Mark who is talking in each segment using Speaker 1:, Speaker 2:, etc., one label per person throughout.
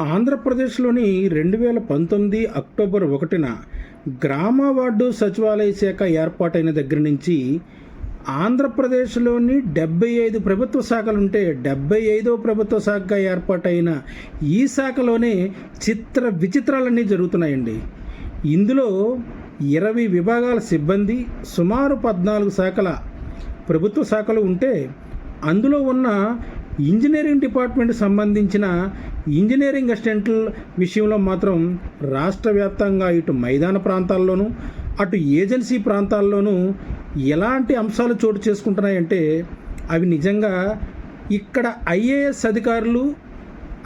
Speaker 1: ఆంధ్రప్రదేశ్లోని రెండు వేల పంతొమ్మిది అక్టోబర్ ఒకటిన గ్రామ వార్డు సచివాలయ శాఖ ఏర్పాటైన దగ్గర నుంచి ఆంధ్రప్రదేశ్లోని డెబ్బై ఐదు ప్రభుత్వ శాఖలుంటే డెబ్బై ఐదో ప్రభుత్వ శాఖగా ఏర్పాటైన ఈ శాఖలోనే చిత్ర విచిత్రాలన్నీ జరుగుతున్నాయండి. ఇందులో ఇరవై విభాగాల సిబ్బంది సుమారు పద్నాలుగు శాఖల ప్రభుత్వ శాఖలు ఉంటే అందులో ఉన్న ఇంజనీరింగ్ డిపార్ట్మెంట్ సంబంధించిన ఇంజనీరింగ్ అసిస్టెంట్ల విషయంలో మాత్రం రాష్ట్ర వ్యాప్తంగా ఇటు మైదాన ప్రాంతాల్లోనూ అటు ఏజెన్సీ ప్రాంతాల్లోనూ ఎలాంటి అంశాలు చోటు చేసుకుంటున్నాయంటే అవి నిజంగా ఇక్కడ ఐఏఎస్ అధికారులు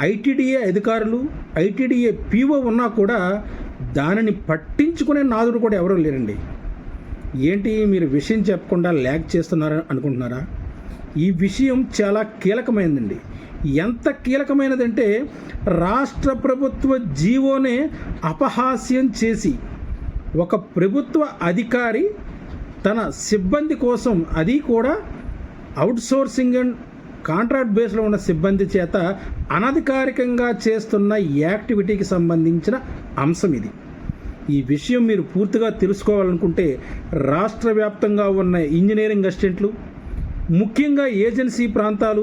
Speaker 1: ఐటీడీఏ అధికారులు ఐటీడీఏ పీఓ ఉన్నా కూడా దానిని పట్టించుకునే నాదుడు కూడా ఎవరూ లేరండి. ఏంటి మీరు విషయం చెప్పకుండా ల్యాక్ చేస్తున్నారని అనుకుంటున్నారా? ఈ విషయం చాలా కీలకమైనదండి ఎంత కీలకమైనదంటే రాష్ట్ర ప్రభుత్వ జీవోనే అపహాస్యం చేసి ఒక ప్రభుత్వ అధికారి తన సిబ్బంది కోసం అది కూడా అవుట్సోర్సింగ్ అండ్ కాంట్రాక్ట్ బేస్లో ఉన్న సిబ్బంది చేత అనధికారికంగా చేస్తున్న యాక్టివిటీకి సంబంధించిన అంశం ఇది. ఈ విషయం మీరు పూర్తిగా తెలుసుకోవాలనుకుంటే రాష్ట్ర వ్యాప్తంగా ఉన్న ఇంజనీరింగ్ అసిస్టెంట్లు ముఖ్యంగా ఏజెన్సీ ప్రాంతాలు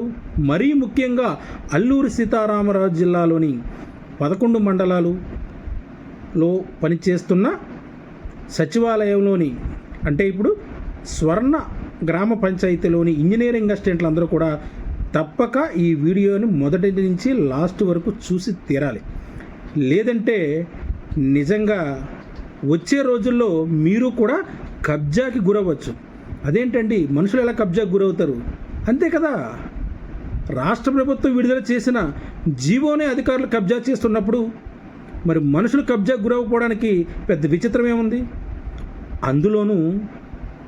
Speaker 1: మరీ ముఖ్యంగా అల్లూరి సీతారామరాజు జిల్లాలోని పదకొండు మండలాలులో పనిచేస్తున్న సచివాలయంలోని అంటే ఇప్పుడు స్వర్ణ గ్రామ పంచాయతీలోని ఇంజనీరింగ్ అసిస్టెంట్లు అందరూ కూడా తప్పక ఈ వీడియోని మొదటి నుంచి లాస్ట్ వరకు చూసి తీరాలి. లేదంటే నిజంగా వచ్చే రోజుల్లో మీరు కూడా కబ్జాకి గురవ్వచ్చు. అదేంటండి? మనుషులు ఎలా కబ్జాకి గురవుతారు? అంతే కదా? రాష్ట్ర ప్రభుత్వం విడుదల చేసిన జీవోనే అధికారులు కబ్జా చేస్తున్నప్పుడు మరి మనుషులు కబ్జాకు గురవకపోవడానికి పెద్ద విచిత్రం ఏముంది అందులోనూ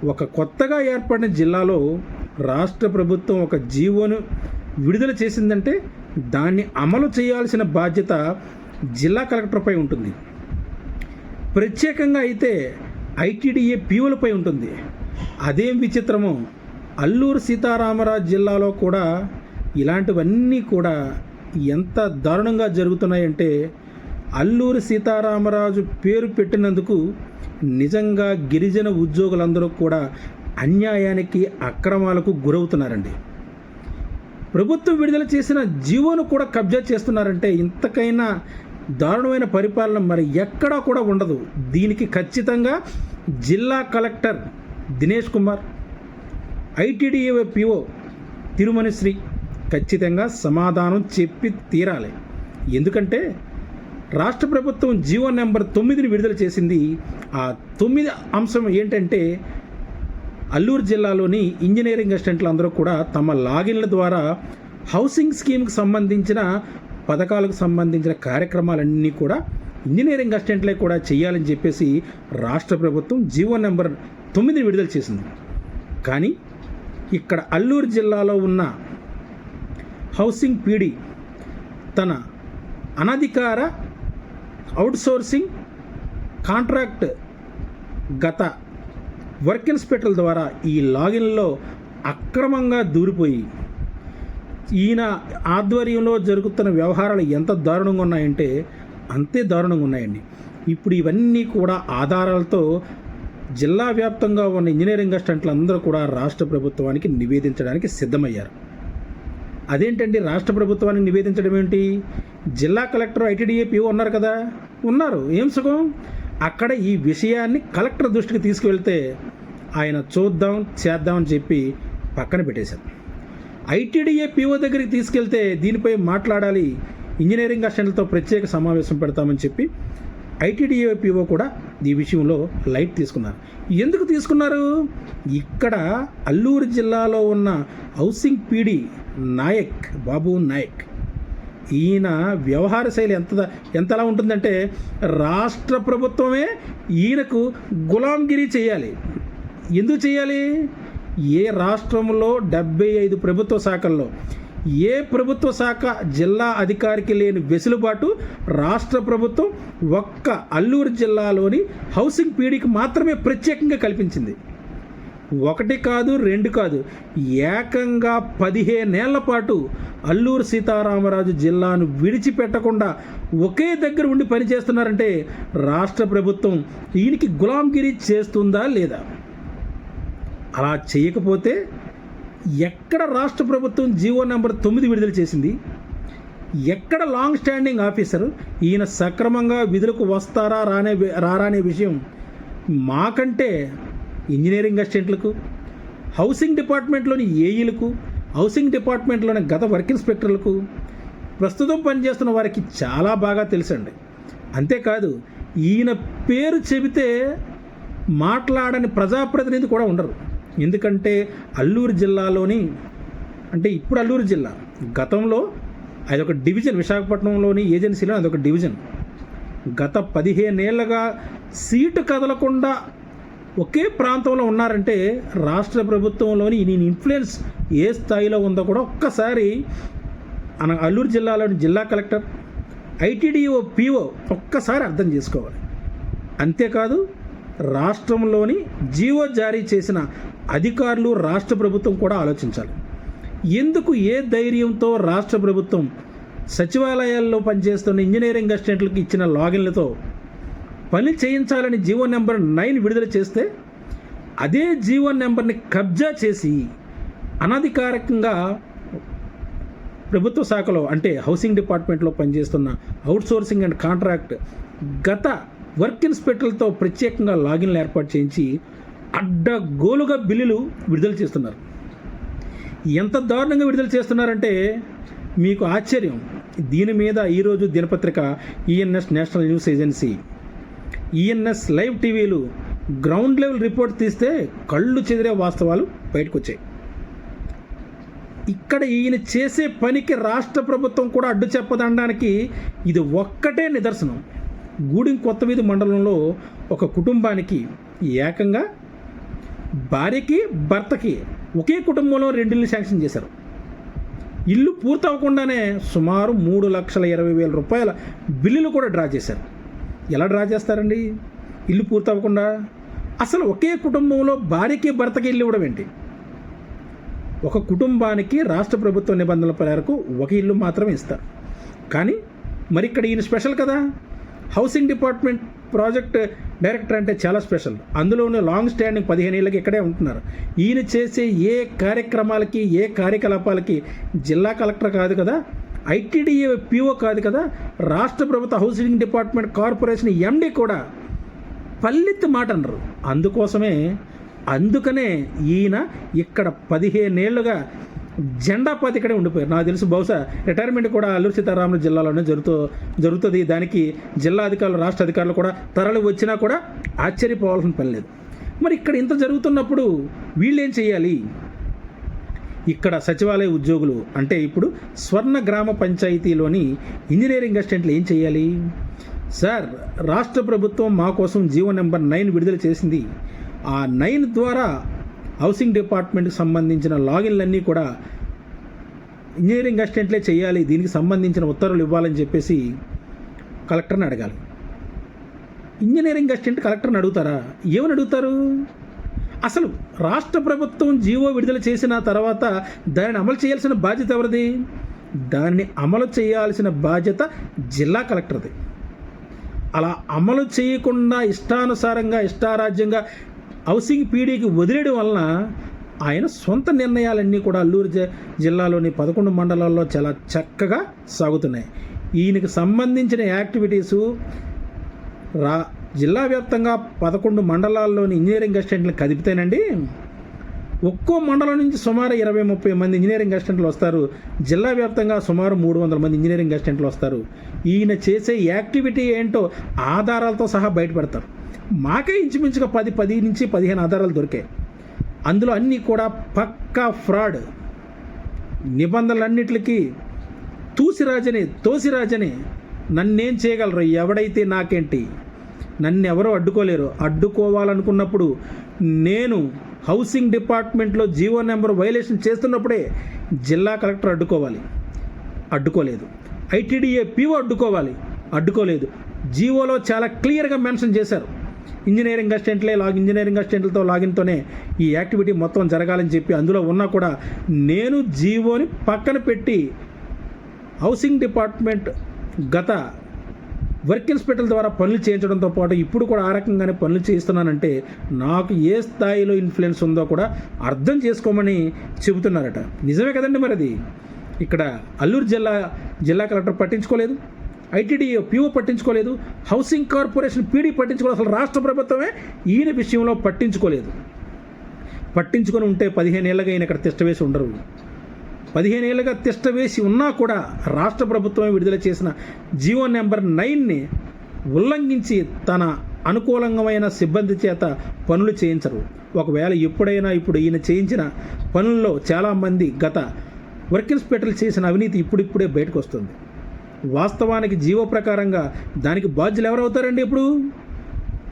Speaker 1: ఒక కొత్తగా ఏర్పడిన జిల్లాలో రాష్ట్ర ప్రభుత్వం ఒక జీవోను విడుదల చేసిందంటే దాన్ని అమలు చేయాల్సిన బాధ్యత జిల్లా కలెక్టర్పై ఉంటుంది. ప్రత్యేకంగా అయితే ఐటీడీఏ పీఓలపై ఉంటుంది. అదేం విచిత్రమో. అల్లూరు సీతారామరాజు జిల్లాలో కూడా ఇలాంటివన్నీ కూడా ఎంత దారుణంగా జరుగుతున్నాయంటే అల్లూరి సీతారామరాజు పేరు పెట్టినందుకు నిజంగా గిరిజన ఉద్యోగులందరూ కూడా అన్యాయానికి అక్రమాలకు గురవుతున్నారండి. ప్రభుత్వం విడుదల చేసిన జీవోను కూడా కబ్జా చేస్తున్నారంటే ఇంతకైనా దారుణమైన పరిపాలన మరి ఎక్కడా కూడా ఉండదు. దీనికి ఖచ్చితంగా జిల్లా collector Dinesh Kumar ITDA PO Thirumanisri ఖచ్చితంగా సమాధానం చెప్పి తీరాలి. ఎందుకంటే రాష్ట్ర ప్రభుత్వం జీవో నెంబర్ తొమ్మిదిని విడుదల చేసింది. ఆ తొమ్మిది అంశం ఏంటంటే అల్లూరు జిల్లాలోని ఇంజనీరింగ్ అసిస్టెంట్లు అందరూ కూడా తమ లాగిన్ల ద్వారా హౌసింగ్ స్కీమ్కి సంబంధించిన పథకాలకు సంబంధించిన కార్యక్రమాలన్నీ కూడా ఇంజనీరింగ్ అసిస్టెంట్లే కూడా చేయాలని చెప్పేసి రాష్ట్ర ప్రభుత్వం జీవో నెంబర్ తొమ్మిది విడుదల చేసింది. కానీ ఇక్కడ అల్లూరు జిల్లాలో ఉన్న హౌసింగ్ పీడీ తన అనధికార అవుట్సోర్సింగ్ కాంట్రాక్ట్ గత వర్క్ ఇన్స్పెక్టర్ల ద్వారా ఈ లాగిన్లో అక్రమంగా దూరిపోయి ఈయన ఆధ్వర్యంలో జరుగుతున్న వ్యవహారాలు ఎంత దారుణంగా ఉన్నాయంటే అంతే దారుణంగా ఉన్నాయండి. ఇప్పుడు ఇవన్నీ కూడా ఆధారాలతో జిల్లా వ్యాప్తంగా ఉన్న ఇంజనీరింగ్ అసిస్టెంట్లు అందరూ కూడా రాష్ట్ర ప్రభుత్వానికి నివేదించడానికి సిద్ధమయ్యారు. అదేంటండి రాష్ట్ర ప్రభుత్వానికి నివేదించడం ఏంటి? జిల్లా కలెక్టర్ ఐటీడీఏ పిఓ ఉన్నారు కదా? ఉన్నారు. ఏం సుఖం? అక్కడ ఈ విషయాన్ని కలెక్టర్ దృష్టికి తీసుకువెళ్తే ఆయన చూద్దాం చేద్దాం అని చెప్పి పక్కన పెట్టేశారు. ఐటీడీఏ పిఓ దగ్గరికి తీసుకెళ్తే దీనిపై మాట్లాడాలి ఇంజనీరింగ్ అసిస్టెంట్లతో ప్రత్యేక సమావేశం పెడతామని చెప్పి ఐటీడీఏ పిఓ కూడా ఈ విషయంలో లైట్ తీసుకున్నారు. ఎందుకు తీసుకున్నారు? ఇక్కడ అల్లూరు జిల్లాలో ఉన్న హౌసింగ్ పీడి నాయక్ బాబు నాయక్ ఈయన వ్యవహార శైలి ఎంత ఎంతలా ఉంటుందంటే రాష్ట్ర ప్రభుత్వమే ఈయనకు గులాంగిరి చేయాలి. ఎందుకు చేయాలి? ఏ రాష్ట్రంలో డెబ్బై ఐదు ప్రభుత్వ శాఖల్లో ఏ ప్రభుత్వ శాఖ జిల్లా అధికారికి లేని వెసులుబాటు రాష్ట్ర ప్రభుత్వం ఒక్క అల్లూరు జిల్లాలోని హౌసింగ్ పీడీకి మాత్రమే ప్రత్యేకంగా కల్పించింది. ఒకటి కాదు రెండు కాదు ఏకంగా పదిహేనేళ్ళ పాటు అల్లూరు సీతారామరాజు జిల్లాను విడిచిపెట్టకుండా ఒకే దగ్గర ఉండి పనిచేస్తున్నారంటే రాష్ట్ర ప్రభుత్వం ఈయనకి గులాంగిరి చేస్తుందా లేదా? అలా చేయకపోతే ఎక్కడ రాష్ట్ర ప్రభుత్వం జీవో నెంబర్ తొమ్మిది విడుదల చేసింది? ఎక్కడ లాంగ్ స్టాండింగ్ ఆఫీసర్ ఈయన సక్రమంగా విధులకు వస్తారా రానే రారానే విషయం మాకంటే ఇంజనీరింగ్ అసిస్టెంట్లకు హౌసింగ్ డిపార్ట్మెంట్లోని ఏఈలకు హౌసింగ్ డిపార్ట్మెంట్లోని గత వర్క్ ఇన్స్పెక్టర్లకు ప్రస్తుతం పనిచేస్తున్న వారికి చాలా బాగా తెలుసండి. అంతేకాదు ఈయన పేరు చెబితే మాట్లాడని ప్రజాప్రతినిధి కూడా ఉండరు. ఎందుకంటే అల్లూరు జిల్లాలోని అంటే ఇప్పుడు అల్లూరు జిల్లా గతంలో అదొక డివిజన్ విశాఖపట్నంలోని ఏజెన్సీలో అదొక డివిజన్. గత పదిహేనేళ్ళుగా సీటు కదలకుండా ఒకే ప్రాంతంలో ఉన్నారంటే రాష్ట్ర ప్రభుత్వంలోని నేను ఇన్ఫ్లుయెన్స్ ఏ స్థాయిలో ఉందో కూడా ఒక్కసారి మన అల్లూరు జిల్లాలోని జిల్లా కలెక్టర్ ఐటీడీఓ పీఓ ఒక్కసారి అర్థం చేసుకోవాలి. అంతేకాదు రాష్ట్రంలోని జీవో జారీ చేసిన అధికారులు రాష్ట్ర ప్రభుత్వం కూడా ఆలోచించాలి. ఎందుకు ఏ ధైర్యంతో రాష్ట్ర ప్రభుత్వం సచివాలయాల్లో పనిచేస్తున్న ఇంజనీరింగ్ అసిస్టెంట్లకు ఇచ్చిన లాగిన్లతో పని చేయించాలని జీవో నెంబర్ నైన్ విడుదల చేస్తే అదే జీవో నెంబర్ని కబ్జా చేసి అనధికారికంగా ప్రభుత్వ శాఖలో అంటే హౌసింగ్ డిపార్ట్మెంట్లో పనిచేస్తున్న అవుట్సోర్సింగ్ అండ్ కాంట్రాక్ట్ గత వర్క్ ఇన్స్పెక్టర్లతో ప్రత్యేకంగా లాగిన్లు ఏర్పాటు చేయించి అడ్డగోలుగా బిల్లులు విడుదల చేస్తున్నారు. ఎంత దారుణంగా విడుదల చేస్తున్నారంటే మీకు ఆశ్చర్యం. దీని మీద ఈరోజు దినపత్రిక ENS national news agency ENS live టీవీలు గ్రౌండ్ లెవెల్ రిపోర్ట్ తీస్తే కళ్ళు చెదిరే వాస్తవాలు బయటకు వచ్చాయి ఇక్కడ ఈయన చేసే పనికి రాష్ట్ర ప్రభుత్వం కూడా అడ్డు చెప్పదనడానికి ఇది ఒక్కటే నిదర్శనం. గూడెం కొత్తవీధి మండలంలో ఒక కుటుంబానికి ఏకంగా భార్యకి భర్తకి ఒకే కుటుంబంలో రెండిల్ని శాంక్షన్ చేశారు. ఇల్లు పూర్తవకుండానే సుమారు మూడు లక్షల ఇరవై వేల రూపాయల బిల్లులు కూడా డ్రా చేశారు. ఎలా డ్రా చేస్తారండి? ఇల్లు పూర్తవకుండా అసలు ఒకే కుటుంబంలో భార్యకి భర్తకి ఇల్లు ఇవ్వడం ఏంటి? ఒక కుటుంబానికి రాష్ట్ర ప్రభుత్వ నిబంధనల మేరకు ఒక ఇల్లు మాత్రమే ఇస్తారు. కానీ మరి ఇక్కడ ఈయన స్పెషల్ కదా? హౌసింగ్ డిపార్ట్మెంట్ ప్రాజెక్ట్ డైరెక్టర్ అంటే చాలా స్పెషల్. అందులోనే లాంగ్ స్టాండింగ్ పదిహేను ఏళ్ళకి ఇక్కడే ఉంటున్నారు. ఈయన చేసే ఏ కార్యక్రమాలకి ఏ కార్యకలాపాలకి జిల్లా కలెక్టర్ కాదు కదా ఐటీడీఏ పిఓ కాదు కదా రాష్ట్ర ప్రభుత్వ హౌసింగ్ డిపార్ట్మెంట్ కార్పొరేషన్ ఎండి కూడా పల్లెత్తి మాట అన్నారు అందుకోసమే అందుకనే ఈయన ఇక్కడ పదిహేనేళ్ళుగా జెండా పాతి ఇక్కడే ఉండిపోయారు. నాకు తెలుసు బహుశా రిటైర్మెంట్ కూడా అల్లూరు సీతారాములు జిల్లాలోనే జరుగుతూ జరుగుతుంది. దానికి జిల్లా అధికారులు రాష్ట్ర అధికారులు కూడా తరలి వచ్చినా కూడా ఆశ్చర్యపోవాల్సిన పని లేదు. మరి ఇక్కడ ఇంత జరుగుతున్నప్పుడు వీళ్ళేం చేయాలి ఇక్కడ సచివాలయ ఉద్యోగులు అంటే ఇప్పుడు స్వర్ణ గ్రామ పంచాయతీలోని ఇంజనీరింగ్ అసిస్టెంట్లు ఏం చేయాలి సార్ రాష్ట్ర ప్రభుత్వం మా కోసం జీవో నెంబర్ నైన్ విడుదల చేసింది. ఆ నైన్ ద్వారా హౌసింగ్ డిపార్ట్మెంట్కి సంబంధించిన లాగిన్లన్నీ కూడా ఇంజనీరింగ్ అసిస్టెంట్లే చేయాలి దీనికి సంబంధించిన ఉత్తర్వులు ఇవ్వాలని చెప్పేసి కలెక్టర్ని అడగాలి. ఇంజనీరింగ్ అసిస్టెంట్ కలెక్టర్ని అడుగుతారా? ఏమని అడుగుతారు? అసలు రాష్ట్ర ప్రభుత్వం జీవో విడుదల చేసిన తర్వాత దానిని అమలు చేయాల్సిన బాధ్యత ఎవరిది? దాన్ని అమలు చేయాల్సిన బాధ్యత జిల్లా కలెక్టర్ది. అలా అమలు చేయకుండా ఇష్టానుసారంగా ఇష్టారాజ్యంగా హౌసింగ్ పీడీకి వదిలేయడం వలన ఆయన సొంత నిర్ణయాలన్నీ కూడా అల్లూరు జిల్లాలోని పదకొండు మండలాల్లో చాలా చక్కగా సాగుతున్నాయి. ఈయనకి సంబంధించిన యాక్టివిటీసు రా జిల్లా వ్యాప్తంగా పదకొండు మండలాల్లోని ఇంజనీరింగ్ అసిస్టెంట్లు కదిపితేనండి ఒక్కో మండలం నుంచి సుమారు ఇరవై ముప్పై మంది ఇంజనీరింగ్ అసిస్టెంట్లు వస్తారు. జిల్లా వ్యాప్తంగా సుమారు మూడు వందల మంది ఇంజనీరింగ్ అసిస్టెంట్లు వస్తారు. ఈయన చేసే యాక్టివిటీ ఏంటో ఆధారాలతో సహా బయటపెడతారు. మాకే ఇంచుమించుగా పది పది నుంచి పదిహేను ఆధారాలు దొరికాయి. అందులో అన్నీ కూడా పక్కా ఫ్రాడ్. నిబంధనలన్నిటికీ తూసిరాజని తోసిరాజని నన్నేం చేయగలరు? ఎవడైతే నాకేంటి? నన్ను ఎవరో అడ్డుకోలేరు. అడ్డుకోవాలనుకున్నప్పుడు నేను హౌసింగ్ డిపార్ట్మెంట్లో జీవో నెంబర్ వైలేషన్ చేస్తున్నప్పుడే జిల్లా కలెక్టర్ అడ్డుకోవాలి. అడ్డుకోలేదు. ఐటీడీఏ పీఓ అడ్డుకోవాలి. అడ్డుకోలేదు. జీవోలో చాలా క్లియర్గా మెన్షన్ చేశారు. ఇంజనీరింగ్ అసిస్టెంట్లే లాగ్ ఇంజనీరింగ్ అసిస్టెంట్లతో లాగిన్తోనే ఈ యాక్టివిటీ మొత్తం జరగాలని చెప్పి అందులో ఉన్నా కూడా నేను జీవోని పక్కన పెట్టి హౌసింగ్ డిపార్ట్మెంట్ గత వర్క్ ఇన్స్పెక్టర్ ద్వారా పనులు చేయించడంతో పాటు ఇప్పుడు కూడా ఆ రకంగానే పనులు చేయిస్తున్నానంటే నాకు ఏ స్థాయిలో ఇన్ఫ్లుయెన్స్ ఉందో కూడా అర్థం చేసుకోమని చెబుతున్నారట. నిజమే కదండి మరి అది ఇక్కడ అల్లూరు జిల్లా జిల్లా కలెక్టర్ పట్టించుకోలేదు. ఐటీడీఏ పీఓ పట్టించుకోలేదు. హౌసింగ్ కార్పొరేషన్ పీడీ పట్టించుకోలేదు. అసలు రాష్ట్ర ప్రభుత్వమే ఈయన విషయంలో పట్టించుకోలేదు. పట్టించుకొని ఉంటే పదిహేను ఏళ్ళగా ఈయన ఇక్కడ తిష్టవేసి ఉండరు. పదిహేను ఏళ్ళుగా తిష్ట వేసి ఉన్నా కూడా రాష్ట్ర ప్రభుత్వమే విడుదల చేసిన జీవో నెంబర్ నైన్ని ఉల్లంఘించి తన అనుకూలంగమైన సిబ్బంది చేత పనులు చేయించరు. ఒకవేళ ఎప్పుడైనా ఇప్పుడు ఈయన చేయించిన పనుల్లో చాలామంది గత వర్క్ ఇన్స్పెక్టర్లు చేసిన అవినీతి ఇప్పుడిప్పుడే బయటకు వస్తుంది. వాస్తవానికి జీవో ప్రకారంగా దానికి బాధ్యులు ఎవరవుతారండి ఇప్పుడు?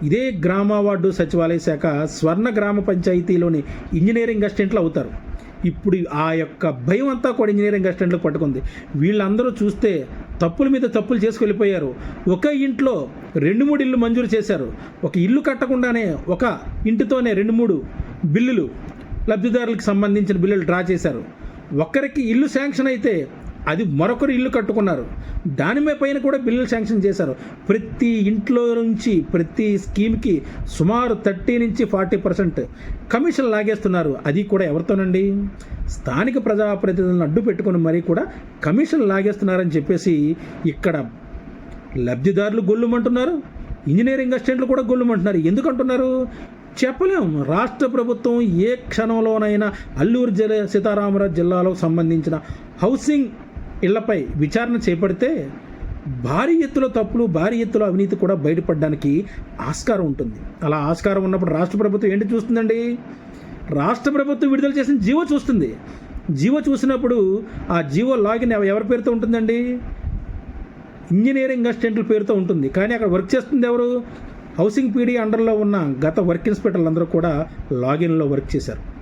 Speaker 1: ఇదే గ్రామ వార్డు సచివాలయ శాఖ స్వర్ణ గ్రామ పంచాయతీలోని ఇంజనీరింగ్ అసిస్టెంట్లు అవుతారు. ఇప్పుడు ఆ యొక్క భయం అంతా కూడా ఇంజనీరింగ్ అసిస్టెంట్లకు పట్టుకుంది. వీళ్ళందరూ చూస్తే తప్పుల మీద తప్పులు చేసుకెళ్ళిపోయారు. ఒక ఇంట్లో రెండు మూడు ఇల్లు మంజూరు చేశారు. ఒక ఇల్లు కట్టకుండానే ఒక ఇంటితోనే రెండు మూడు బిల్లులు లబ్ధిదారులకు సంబంధించిన బిల్లులు డ్రా చేశారు. ఒక్కరికి ఇల్లు శాంక్షన్ అయితే అది మరొకరు ఇల్లు కట్టుకున్నారు. దాని పైన కూడా బిల్లులు శాంక్షన్ చేశారు. ప్రతి ఇంట్లో నుంచి ప్రతి స్కీమ్కి సుమారు థర్టీ నుంచి ఫార్టీ పర్సెంట్ కమిషన్ లాగేస్తున్నారు. అది కూడా ఎవరితోనండి? స్థానిక ప్రజాప్రతినిధులను అడ్డు పెట్టుకుని మరీ కూడా కమిషన్ లాగేస్తున్నారని చెప్పేసి ఇక్కడ లబ్ధిదారులు గొల్లుమంటున్నారు. ఇంజనీరింగ్ అసిస్టెంట్లు కూడా గొల్లుమంటున్నారు. ఎందుకంటున్నారు? చెప్పలేం. రాష్ట్ర ప్రభుత్వం ఏ క్షణంలోనైనా అల్లూరు జిల్లా సీతారామరాజు జిల్లాలో సంబంధించిన హౌసింగ్ ఇళ్ళపై విచారణ చేపడితే భారీ ఎత్తులో తప్పులు భారీ ఎత్తులో అవినీతి కూడా బయటపడడానికి ఆస్కారం ఉంటుంది. అలా ఆస్కారం ఉన్నప్పుడు రాష్ట్ర ప్రభుత్వం ఏంటి చూస్తుందండి? రాష్ట్ర ప్రభుత్వం విడుదల చేసిన జీవో చూస్తుంది. జీవో చూసినప్పుడు ఆ జీవో లాగిన్ ఎవరి పేరుతో ఉంటుందండి? ఇంజనీరింగ్ అసిస్టెంట్ల పేరుతో ఉంటుంది. కానీ అక్కడ వర్క్ చేస్తుంది ఎవరు? హౌసింగ్ పీడీ అండర్లో ఉన్న గత వర్క్ ఇన్స్పెక్టర్లు అందరూ కూడా లాగిన్లో వర్క్ చేశారు.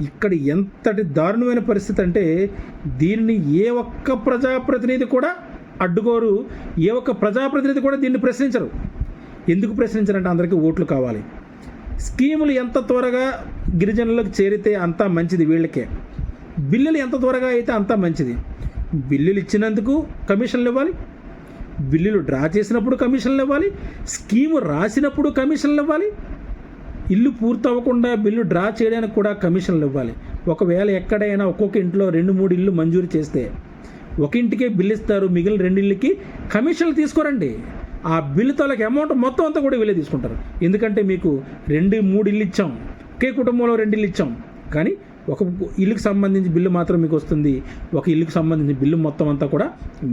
Speaker 1: ఇక్కడ ఎంతటి దారుణమైన పరిస్థితి అంటే దీన్ని ఏ ఒక్క ప్రజాప్రతినిధి కూడా అడ్డుకోరు ఏ ఒక్క ప్రజాప్రతినిధి కూడా దీన్ని ప్రశ్నించరు. ఎందుకు ప్రశ్నించరంటే అందరికీ ఓట్లు కావాలి. స్కీములు ఎంత త్వరగా గిరిజనులకు చేరితే అంతా మంచిది వీళ్ళకే. బిల్లులు ఎంత త్వరగా అయితే అంతా మంచిది. బిల్లులు ఇచ్చినందుకు కమిషన్లు ఇవ్వాలి. బిల్లులు డ్రా చేసినప్పుడు కమిషన్లు ఇవ్వాలి. స్కీము రాసినప్పుడు కమిషన్లు ఇవ్వాలి. ఇల్లు పూర్తవ్వకుండా బిల్లు డ్రా చేయడానికి కూడా కమిషన్లు ఇవ్వాలి. ఒకవేళ ఎక్కడైనా ఒక్కొక్క ఇంట్లో రెండు మూడు ఇల్లు మంజూరు చేస్తే ఒక ఇంటికే బిల్లు ఇస్తారు మిగిలిన రెండు ఇళ్ళకి కమిషన్లు తీసుకోరండి. ఆ బిల్లు తాలూకు అమౌంట్ మొత్తం అంతా కూడా వీళ్ళే తీసుకుంటారు. ఎందుకంటే మీకు రెండు మూడు ఇల్లు ఇచ్చాం. ఒకే కుటుంబంలో రెండు ఇల్లు ఇచ్చాం. కానీ ఒక ఇల్లుకి సంబంధించి బిల్లు మాత్రం మీకు వస్తుంది. ఒక ఇల్లుకి సంబంధించిన బిల్లు మొత్తం అంతా కూడా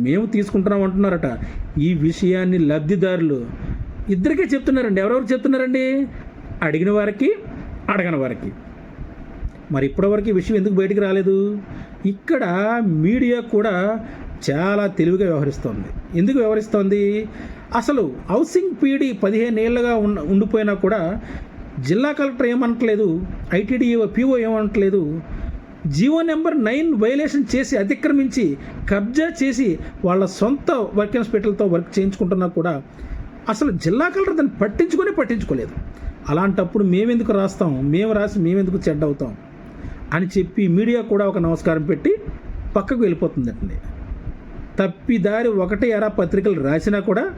Speaker 1: మేము తీసుకుంటున్నాం అంటున్నారట. ఈ విషయాన్ని లబ్ధిదారులు ఇద్దరికే చెప్తున్నారండి. ఎవరెవరు చెప్తున్నారండి? అడిగిన వారికి అడగని వారికి. మరి ఇప్పటివరకు ఈ విషయం ఎందుకు బయటికి రాలేదు? ఇక్కడ మీడియా కూడా చాలా తెలివిగా వ్యవహరిస్తోంది. ఎందుకు వ్యవహరిస్తోంది? అసలు హౌసింగ్ పీడీ పదిహేను ఏళ్ళుగా ఉన్న ఉండిపోయినా కూడా జిల్లా కలెక్టర్ ఏమనట్లేదు? ఐటీడీఓ పిఓ ఏమనట్లేదు? జీవో నెంబర్ నైన్ వైలేషన్ చేసి అతిక్రమించి కబ్జా చేసి వాళ్ళ సొంత వర్క్ ఇన్స్పెక్టర్లతో వర్క్ చేయించుకుంటున్నా కూడా అసలు జిల్లా కలెక్టర్ దాన్ని పట్టించుకొని పట్టించుకోలేదు. అలాంటప్పుడు మేమెందుకు రాస్తాం? మేము రాసి మేమెందుకు చెడ్డ అవుతాం? అని చెప్పి మీడియా కూడా ఒక నమస్కారం పెట్టి పక్కకు వెళ్ళిపోతుందండి. తప్పిదారి ఒకటే ఎరా పత్రికలు రాసినా కూడా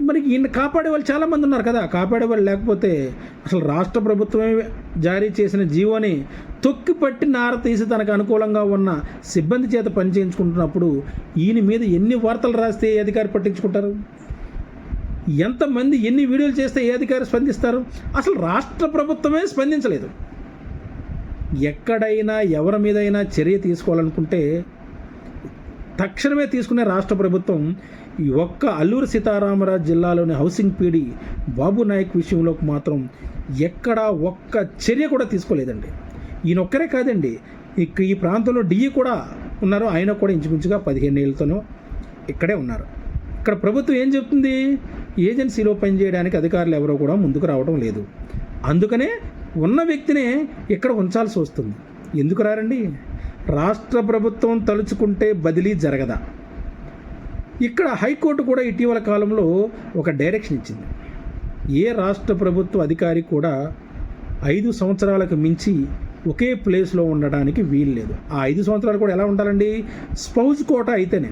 Speaker 1: మనకి ఈయన కాపాడే వాళ్ళు చాలామంది ఉన్నారు కదా. కాపాడే వాళ్ళు లేకపోతే అసలు రాష్ట్ర ప్రభుత్వమే జారీ చేసిన జీవోని తొక్కిపట్టి నార తీసి తనకు అనుకూలంగా ఉన్న సిబ్బంది చేత పని చేయించుకుంటున్నప్పుడు ఈయన మీద ఎన్ని వార్తలు రాస్తే అధికారి పట్టించుకుంటారు? ఎంతమంది ఎన్ని వీడియోలు చేస్తే ఏ అధికారి స్పందిస్తారు? అసలు రాష్ట్ర ప్రభుత్వమే స్పందించలేదు. ఎక్కడైనా ఎవరి మీదైనా చర్య తీసుకోవాలనుకుంటే తక్షణమే తీసుకునే రాష్ట్ర ప్రభుత్వం ఈ ఒక్క అల్లూరు సీతారామరాజు జిల్లాలోని హౌసింగ్ పీడి బాబు నాయక్ విషయంలో మాత్రం ఎక్కడా ఒక్క చర్య కూడా తీసుకోలేదండి. ఈయన ఒక్కరే కాదండి. ఇక ఈ ప్రాంతంలో డిఈ కూడా ఉన్నారు. ఆయన కూడా ఇంచుమించుగా పదిహేను ఏళ్ళతోనూ ఇక్కడే ఉన్నారు. ఇక్కడ ప్రభుత్వం ఏం చెప్తుంది? ఏజెన్సీలో పనిచేయడానికి అధికారులు ఎవరో కూడా ముందుకు రావడం లేదు. అందుకనే ఉన్న వ్యక్తినే ఇక్కడ ఉంచాల్సి వస్తుంది. ఎందుకు రారండి? రాష్ట్ర ప్రభుత్వం తలుచుకుంటే బదిలీ జరగదా. ఇక్కడ హైకోర్టు కూడా ఇటీవల కాలంలో ఒక డైరెక్షన్ ఇచ్చింది. ఏ రాష్ట్ర ప్రభుత్వ అధికారి కూడా ఐదు సంవత్సరాలకు మించి ఒకే ప్లేస్లో ఉండడానికి వీల్లేదు ఆ ఐదు సంవత్సరాలు కూడా ఎలా ఉండాలండి? స్పౌజ్ కోట అయితేనే.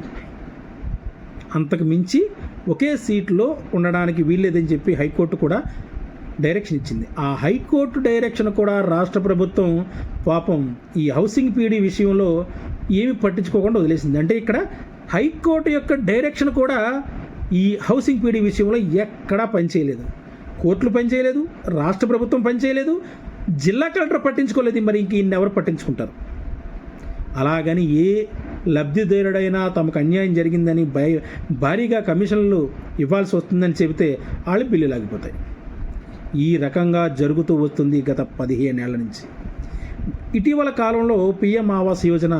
Speaker 1: అంతకు మించి ఒకే సీట్లో ఉండడానికి వీల్లేదని చెప్పి హైకోర్టు కూడా డైరెక్షన్ ఇచ్చింది. ఆ హైకోర్టు డైరెక్షన్ కూడా రాష్ట్ర ప్రభుత్వం పాపం ఈ హౌసింగ్ పీడీ విషయంలో ఏమి పట్టించుకోకుండా వదిలేసింది. అంటే ఇక్కడ హైకోర్టు యొక్క డైరెక్షన్ కూడా ఈ హౌసింగ్ పీడీ విషయంలో ఎక్కడా పనిచేయలేదు కోర్టులు పనిచేయలేదు రాష్ట్ర ప్రభుత్వం పనిచేయలేదు జిల్లా కలెక్టర్ పట్టించుకోలేదు. మరి ఇంక ఇన్ని ఎవరు పట్టించుకుంటారు? అలాగని ఏ లబ్ధిదారుడైనా తమకు అన్యాయం జరిగిందని భయ భారీగా కమిషన్లు ఇవ్వాల్సి వస్తుందని చెబితే వాళ్ళు బిల్లులు ఆగిపోతాయి ఈ రకంగా జరుగుతూ వస్తుంది గత పదిహేనేళ్ళ నుంచి. ఇటీవల కాలంలో పిఎం ఆవాస్ యోజన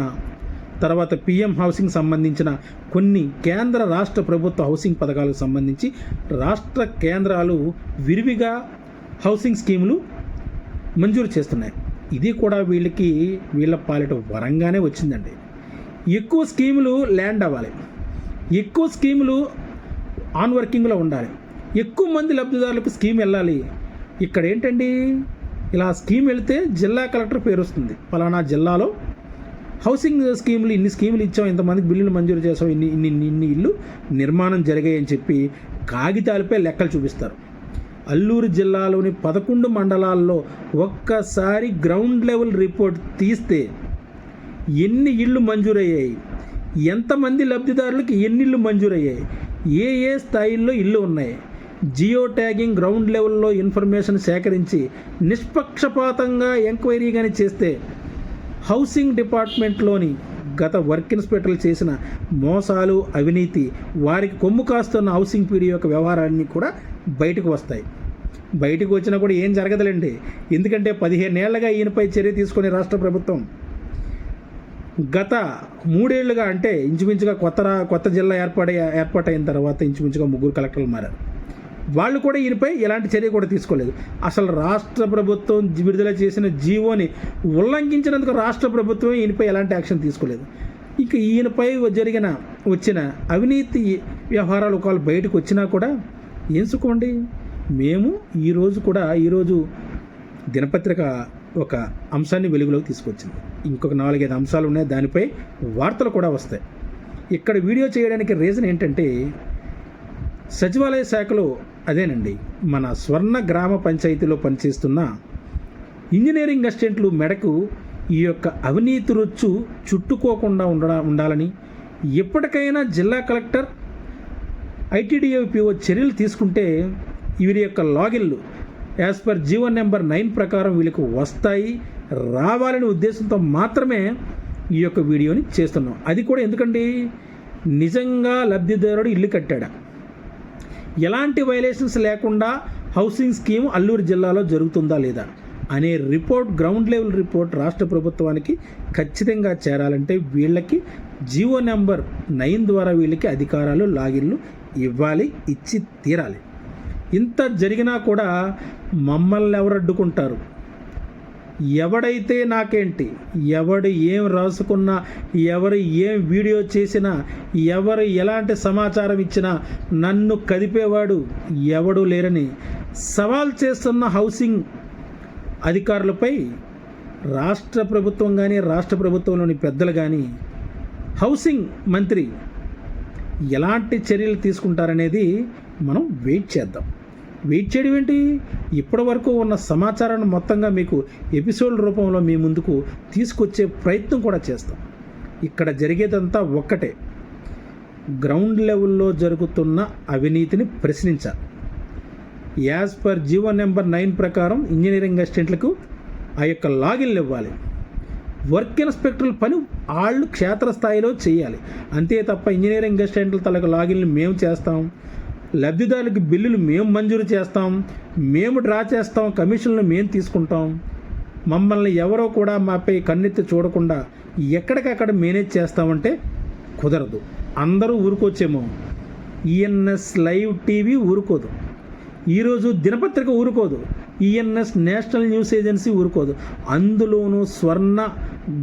Speaker 1: తర్వాత పిఎం హౌసింగ్ సంబంధించిన కొన్ని కేంద్ర రాష్ట్ర ప్రభుత్వ హౌసింగ్ పథకాలకు సంబంధించి రాష్ట్ర కేంద్రాలు విరివిగా హౌసింగ్ స్కీములు మంజూరు చేస్తున్నాయి. ఇది కూడా వీళ్ళకి వీళ్ళ పాలిట వరంగానే వచ్చిందండి. ఎక్కువ స్కీములు ల్యాండ్ అవ్వాలి. ఎక్కువ స్కీములు ఆన్ వర్కింగ్లో ఉండాలి. ఎక్కువ మంది లబ్ధిదారులకు స్కీమ్ వెళ్ళాలి. ఇక్కడ ఏంటండి? ఇలా స్కీమ్ వెళితే జిల్లా కలెక్టర్ పేరు వస్తుంది. ఫలానా జిల్లాలో హౌసింగ్ స్కీములు ఇన్ని స్కీములు ఇచ్చాం ఇంతమందికి బిల్లులు మంజూరు చేసాం ఇన్ని ఇన్ని ఇన్ని ఇన్ని ఇల్లు నిర్మాణం జరిగాయని చెప్పి కాగితాలపై లెక్కలు చూపిస్తారు. అల్లూరు జిల్లాలోని పదకొండు మండలాల్లో ఒక్కసారి గ్రౌండ్ లెవెల్ రిపోర్ట్ తీస్తే ఎన్ని ఇళ్ళు మంజూరయ్యాయి? ఎంతమంది లబ్ధిదారులకు ఎన్ని ఇళ్ళు మంజూరయ్యాయి? ఏ ఏ స్థాయిల్లో ఇళ్ళు ఉన్నాయి? జియో ట్యాగింగ్ గ్రౌండ్ లెవెల్లో ఇన్ఫర్మేషన్ సేకరించి నిష్పక్షపాతంగా ఎంక్వైరీ కానీ చేస్తే హౌసింగ్ డిపార్ట్మెంట్లోని గత వర్క్ ఇన్స్పెక్టర్లు చేసిన మోసాలు అవినీతి వారికి కొమ్ము కాస్తున్న హౌసింగ్ పీడీ యొక్క వ్యవహారాన్ని కూడా బయటకు వస్తాయి. బయటకు వచ్చినా కూడా ఏం జరగదులేండి. ఎందుకంటే పదిహేనేళ్ళగా ఈయనపై చర్య తీసుకునే రాష్ట్ర ప్రభుత్వం గత మూడేళ్ళుగా అంటే ఇంచుమించుగా కొత్త రా- కొత్త జిల్లా ఏర్పడే ఏర్పాటైన తర్వాత ఇంచుమించుగా ముగ్గురు కలెక్టర్లు మారారు. వాళ్ళు కూడా ఈయనపై ఎలాంటి చర్య కూడా తీసుకోలేదు. అసలు రాష్ట్ర ప్రభుత్వం విడుదల చేసిన జీవోని ఉల్లంఘించినందుకు రాష్ట్ర ప్రభుత్వం ఈయనపై ఎలాంటి యాక్షన్ తీసుకోలేదు. ఇక ఈయనపై జరిగిన వచ్చిన అవినీతి వ్యవహారాలు ఒకవేళ బయటకు వచ్చినా కూడా ఎంచుకోండి మేము ఈరోజు కూడా ఈరోజు దినపత్రిక ఒక అంశాన్ని వెలుగులోకి తీసుకొచ్చింది. ఇంకొక నాలుగైదు అంశాలు ఉన్నాయి. దానిపై వార్తలు కూడా వస్తాయి. ఇక్కడ వీడియో చేయడానికి రీజన్ ఏంటంటే సచివాలయ శాఖలో అదేనండి మన స్వర్ణ గ్రామ పంచాయతీలో పనిచేస్తున్న ఇంజనీరింగ్ అసిస్టెంట్లు మెడకు ఈ యొక్క అవినీతి రొచ్చు చుట్టుకోకుండా ఉండ ఉండాలని ఎప్పటికైనా జిల్లా కలెక్టర్ ఐటీడీఏపీఓ చర్యలు తీసుకుంటే వీరి యొక్క లాగిన్లు as per GO number nine ప్రకారం వీళ్ళకు వస్తాయి రావాలనే ఉద్దేశంతో మాత్రమే ఈ యొక్క వీడియోని చేస్తున్నాం. అది కూడా ఎందుకండి? నిజంగా లబ్ధిదారుడు ఇల్లు కట్టాడా? ఎలాంటి వైలేషన్స్ లేకుండా హౌసింగ్ స్కీమ్ అల్లూరు జిల్లాలో జరుగుతుందా లేదా? అనే రిపోర్ట్ గ్రౌండ్ లెవెల్ రిపోర్ట్ రాష్ట్ర ప్రభుత్వానికి ఖచ్చితంగా చేరాలంటే వీళ్ళకి జియో నెంబర్ నైన్ ద్వారా వీళ్ళకి అధికారాలు లాగిన్లు ఇవ్వాలి ఇచ్చి తీరాలి. ఇంత జరిగినా కూడా మమ్మల్ని ఎవరు అడ్డుకుంటారు? ఎవడైతే నాకేంటి ఎవడు ఏం రాసుకున్నా ఎవరు ఏం వీడియో చేసినా ఎవరు ఎలాంటి సమాచారం ఇచ్చినా నన్ను కదిపేవాడు ఎవడు లేరని సవాల్ చేస్తున్న హౌసింగ్ అధికారులపై రాష్ట్ర ప్రభుత్వం కానీ రాష్ట్ర ప్రభుత్వంలోని పెద్దలు కానీ హౌసింగ్ మంత్రి ఎలాంటి చర్యలు తీసుకుంటారనేది మనం వెయిట్ చేద్దాం. వెయిట్ చేయడం ఏంటి? ఇప్పటి వరకు ఉన్న సమాచారాన్ని మొత్తంగా మీకు ఎపిసోడ్ రూపంలో మీ ముందుకు తీసుకొచ్చే ప్రయత్నం కూడా చేస్తాం. ఇక్కడ జరిగేదంతా ఒక్కటే. గ్రౌండ్ లెవెల్లో జరుగుతున్న అవినీతిని ప్రశ్నించాలి. As per GO number nine ప్రకారం ఇంజనీరింగ్ అసిస్టెంట్లకు ఆ యొక్క లాగిన్లు ఇవ్వాలి. వర్క్ ఇన్స్పెక్టర్ల పని వాళ్ళు క్షేత్రస్థాయిలో చేయాలి. అంతే తప్ప ఇంజనీరింగ్ అసిస్టెంట్ల తలకు లాగిన్లు మేము చేస్తాం. లబ్ధిదారులకు బిల్లులు మేము మంజూరు చేస్తాం మేము డ్రా చేస్తాం కమిషన్లు మేము తీసుకుంటాం. మమ్మల్ని ఎవరో కూడా మాపై కన్నెత్తి చూడకుండా ఎక్కడికక్కడ మేనేజ్ చేస్తామంటే కుదరదు. అందరూ ఊరుకోవచ్చేమో. ఈఎన్ఎస్ లైవ్ టీవీ ఊరుకోదు. ఈరోజు దినపత్రిక ఊరుకోదు. ఈఎన్ఎస్ నేషనల్ న్యూస్ ఏజెన్సీ ఊరుకోదు. అందులోనూ స్వర్ణ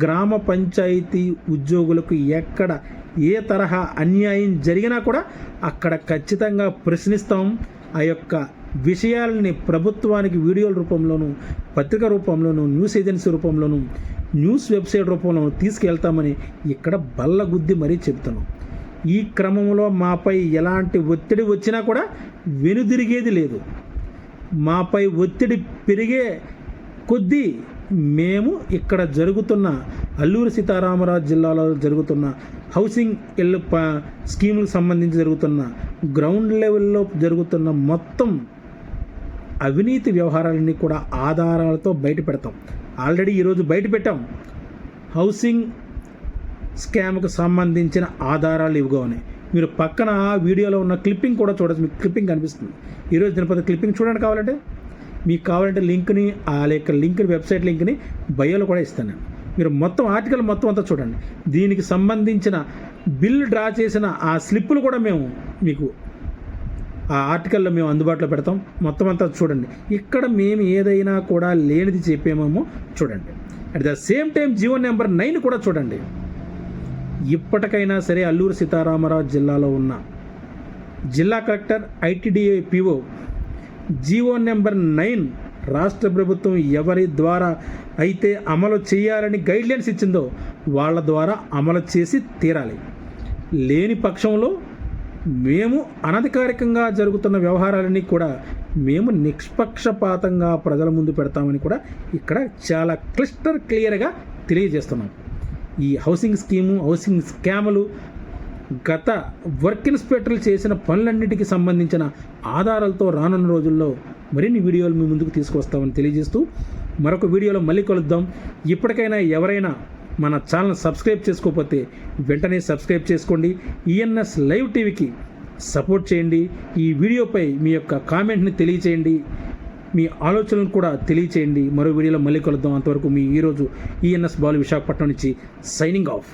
Speaker 1: గ్రామ పంచాయతీ ఉద్యోగులకు ఎక్కడ ఏ తరహా అన్యాయం జరిగినా కూడా అక్కడ ఖచ్చితంగా ప్రశ్నిస్తాం. ఆ యొక్క విషయాలని ప్రభుత్వానికి వీడియోల రూపంలోనూ పత్రిక రూపంలోనూ న్యూస్ ఏజెన్సీ రూపంలోనూ న్యూస్ వెబ్సైట్ రూపంలోనూ తీసుకెళ్తామని ఇక్కడ బల్లగుద్ది మరీ చెబుతున్నాం. ఈ క్రమంలో మాపై ఎలాంటి ఒత్తిడి వచ్చినా కూడా వెనుదిరిగేది లేదు. మాపై ఒత్తిడి పెరిగే కొద్దీ మేము ఇక్కడ జరుగుతున్న అల్లూరి సీతారామరాజు జిల్లాలో జరుగుతున్న హౌసింగ్ ఇల్లు స్కీములకు సంబంధించి జరుగుతున్న గ్రౌండ్ లెవెల్లో జరుగుతున్న మొత్తం అవినీతి వ్యవహారాలన్నీ కూడా ఆధారాలతో బయట పెడతాం. ఆల్రెడీ ఈరోజు బయట పెట్టాం. హౌసింగ్ స్కామ్కు సంబంధించిన ఆధారాలు ఇవిగా ఉన్నాయి మీరు పక్కన ఆ వీడియోలో ఉన్న క్లిప్పింగ్ కూడా చూడొచ్చు. మీకు క్లిప్పింగ్ కనిపిస్తుంది. ఈరోజు దినపతి క్లిప్పింగ్ చూడండి కావాలంటే. మీకు కావాలంటే లింక్ని ఆ యొక్క లింక్ని వెబ్సైట్ లింక్ని బయోలో కూడా ఇస్తాను. నేను మీరు మొత్తం ఆర్టికల్ మొత్తం అంతా చూడండి. దీనికి సంబంధించిన బిల్ డ్రా చేసిన ఆ స్లిప్పులు కూడా మేము మీకు ఆ ఆర్టికల్లో మేము అందుబాటులో పెడతాం. మొత్తం అంతా చూడండి. ఇక్కడ మేము ఏదైనా కూడా లేనిది చెప్పేమేమో చూడండి. At the same time GO number nine కూడా చూడండి. ఇప్పటికైనా సరే అల్లూరు సీతారామరావు జిల్లాలో ఉన్న జిల్లా collector ITDA PO GO number nine రాష్ట్ర ప్రభుత్వం ఎవరి ద్వారా అయితే అమలు చేయాలని గైడ్లైన్స్ ఇచ్చిందో వాళ్ళ ద్వారా అమలు చేసి తీరాలి. లేని పక్షంలో మేము అనధికారికంగా జరుగుతున్న వ్యవహారాలన్నీ కూడా మేము నిష్పక్షపాతంగా ప్రజల ముందు పెడతామని కూడా ఇక్కడ చాలా క్లిస్టర్ క్లియర్గా తెలియజేస్తున్నాం. ఈ హౌసింగ్ స్కీము హౌసింగ్ స్కాములు గత వర్క్ ఇన్స్పెక్టర్లు చేసిన పనులన్నిటికీ సంబంధించిన ఆధారాలతో రానున్న రోజుల్లో మరిన్ని వీడియోలు మీ ముందుకు తీసుకొస్తామని తెలియజేస్తూ మరొక వీడియోలో మళ్ళీ కలుద్దాం. ఇప్పటికైనా ఎవరైనా మన ఛానల్ సబ్స్క్రైబ్ చేసుకోకపోతే వెంటనే సబ్స్క్రైబ్ చేసుకోండి. ఈఎన్ఎస్ లైవ్ టీవీకి సపోర్ట్ చేయండి. ఈ వీడియోపై మీ యొక్క కామెంట్ని తెలియచేయండి. మీ ఆలోచనలను కూడా తెలియచేయండి. మరో వీడియోలో మళ్ళీ కలుద్దాం. అంతవరకు మీ ఈరోజు ఈఎన్ఎస్ బాలు విశాఖపట్నం నుంచి సైనింగ్ ఆఫ్.